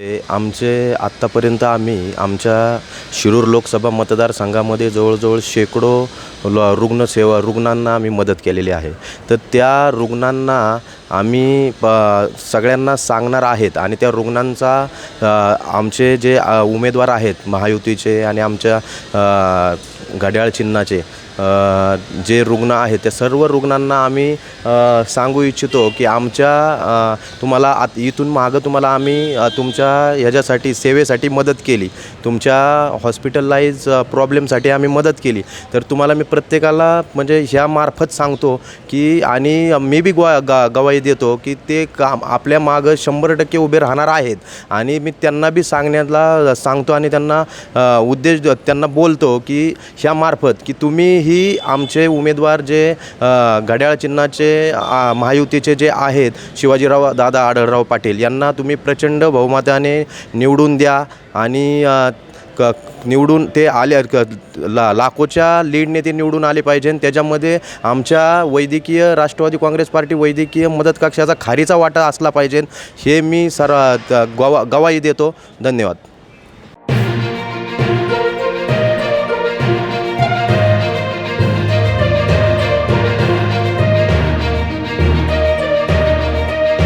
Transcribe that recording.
आमचे आत्तापर्यंत आम्ही आमच्या शिरूर लोकसभा मतदारसंघामध्ये जवळजवळ शेकडो ल रुग्णसेवा रुग्णांना आम्ही मदत केलेली आहे. तर त्या रुग्णांना आम्ही प सगळ्यांना सांगणार आहेत आणि त्या रुग्णांचा आमचे जे उमेदवार आहेत महायुतीचे आणि आमच्या घड्याळ चिन्हाचे जे रुग्ण आहेत त्या सर्व रुग्णांना आम्ही सांगू इच्छितो की आमच्या तुम्हाला आत इथून मागं तुम्हाला आम्ही तुमच्या ह्याच्यासाठी सेवेसाठी मदत केली. तुमच्या हॉस्पिटलाईज प्रॉब्लेमसाठी आम्ही मदत केली. तर तुम्हाला मी प्रत्येकाला म्हणजे ह्या मार्फत सांगतो की आणि मी बी ग्वा गा गवाही देतो की ते काम आपल्या मागं शंभर टक्के उभे राहणार आहेत. आणि मी त्यांना बी सांगण्याला सांगतो आणि त्यांना उद्देश त्यांना बोलतो की ह्या मार्फत की तुम्ही ही आमचे उमेदवार जे घड्याळ चिन्हाचे महायुतीचे जे आहेत शिवाजीराव दादा आढळराव पाटील यांना तुम्ही प्रचंड बहुमताने निवडून द्या आणि क निवडून ते आले क ला लाखोच्या लीडने ते निवडून आले पाहिजे त्याच्यामध्ये आमच्या वैद्यकीय राष्ट्रवादी काँग्रेस पार्टी वैद्यकीय मदत कक्षाचा खारीचा वाटा असला पाहिजे हे मी सर गवा गवाही देतो. धन्यवाद.